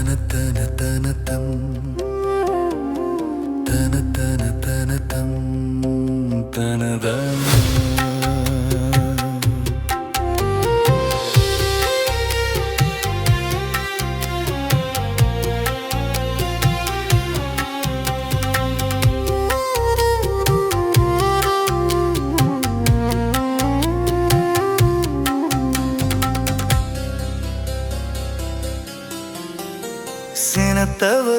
தன தன தன தம். தன தன தன தம். தனதம்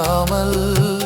இல்லாமல்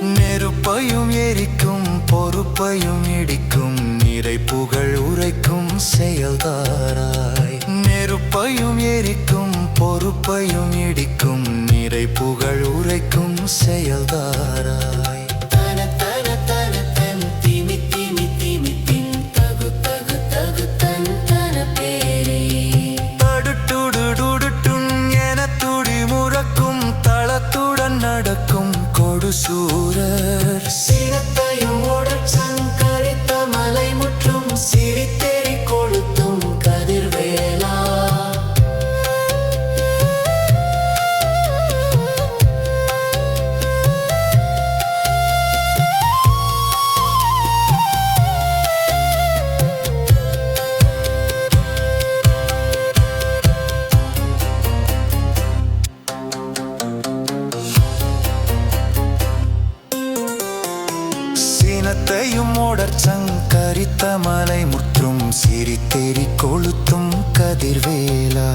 நெருப்பையும் எரிக்கும் பொறுப்பையும் இடிக்கும் நிறை புகழ் உரைக்கும் செயல்தாராய். நெருப்பையும் எரிக்கும் பொறுப்பையும் இடிக்கும் நிறை புகழ் உரைக்கும் செயல்தாராய். சங்கரித்த மலை முற்றும் சிரித்தேறி கொளுத்தும் கதிர்வேலா.